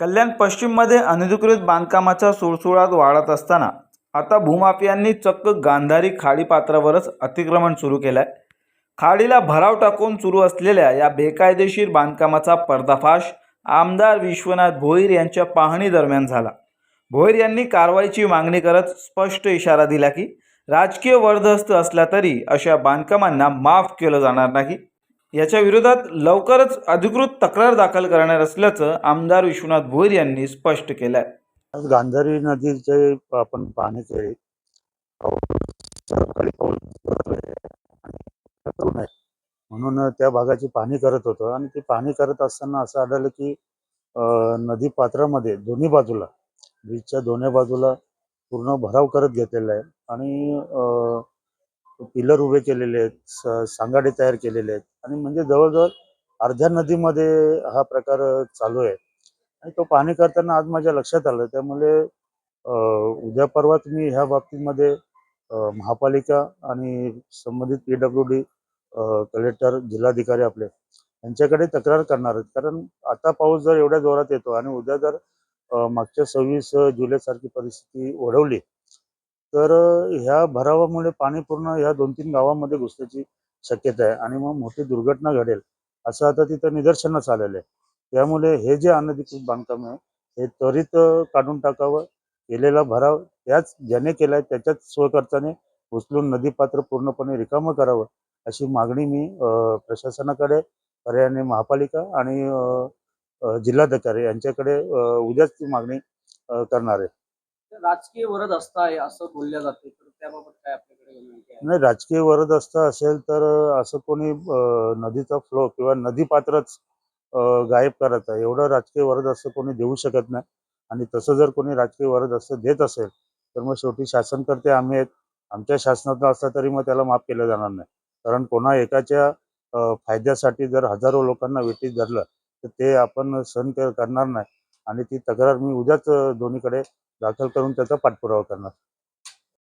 कल्याण पश्चिममध्ये अनधिकृत बांधकामाच्या सुळसुळाट वाढत असताना आता भूमाफियांनी चक्क गांधारी खाडीपात्रावरच अतिक्रमण सुरू केलं आहे खाडीला भराव टाकून सुरू असलेल्या या बेकायदेशीर बांधकामाचा पर्दाफाश आमदार विश्वनाथ भोईर यांच्या पाहणी दरम्यान झाला. भोईर यांनी कारवाईची मागणी करत स्पष्ट इशारा दिला की राजकीय वर्धस्त असला तरी अशा बांधकामांना माफ केलं जाणार नाही. याच्या विरोधात लवकरच अधिकृत तक्रार दाखल करणार असल्याचं आमदार विश्वनाथ भोईर यांनी स्पष्ट केलं आहे आज गांधारी नदीचे आपण पाहणी म्हणून त्या भागाची पाहणी करत होतो आणि ती पाहणी करत असताना असं आढळलं की नदी पात्रामध्ये दोन्ही बाजूला ब्रिजच्या दोन्ही बाजूला पूर्ण भराव करत घेतलेला आहे. आणि पिलर उभे केलेले आहेत स- सांगाडे तयार केलेले आहेत. आणि म्हणजे जवळजवळ अर्ध्या नदीमध्ये हा प्रकार चालू आहे. आणि तो पाहणी करताना आज माझ्या लक्षात आलं. त्यामुळे उद्या परवाच मी ह्या बाबतीमध्ये महापालिका आणि संबंधित पी डब्ल्यू डी कलेक्टर जिल्हाधिकारी आपले यांच्याकडे तक्रार करणार आहेत. कारण आता पाऊस जर एवढ्या जोरात येतो आणि उद्या जर मागच्या सव्वीस जुलैसारखी परिस्थिती ओढवली तर ह्या भरावामुळे पाणी पूर्ण ह्या दोन तीन गावामध्ये घुसण्याची शक्यता आहे आणि मग मोठी दुर्घटना घडेल असं आता तिथं निदर्शनास आलेलं आहे. त्यामुळे हे जे अनधिकृत बांधकाम आहे हे त्वरित काढून टाकावं. केलेला भराव त्याच ज्याने केलाय त्याच्याच स्वखर्चाने उचलून नदीपात्र पूर्णपणे रिकामं करावं अशी मागणी मी प्रशासनाकडे पर्यायाने महापालिका आणि जिल्हाधिकारी यांच्याकडे उद्याच ती मागणी करणार आहे. राजकीय वरद असताय असं बोलल्या जाते. तर त्याबाबत काय आपल्याकडे विनंती आहे? नाही राजकीय वरद असतं असेल तर असं कोणी नदीचा फ्लो किंवा नदीपात्रच पात्रच गायब करत आहे. एवढं राजकीय वरद असं कोणी देऊ शकत नाही. आणि तसं जर कोणी राजकीय वरद असं देत असेल तर मग शेवटी शासनकर्ते आम्ही आहेत. आमच्या शासनातलं असला तरी मग त्याला माफ केलं जाणार नाही. कारण कोणा एकाच्या फायद्यासाठी जर हजारो लोकांना वेटीत धरलं तर ते आपण सहन करणार नाही. आणि ती तक्रार मी उद्याच दोन्हीकडे दाखल करून त्याचा पाठपुरावा करणार.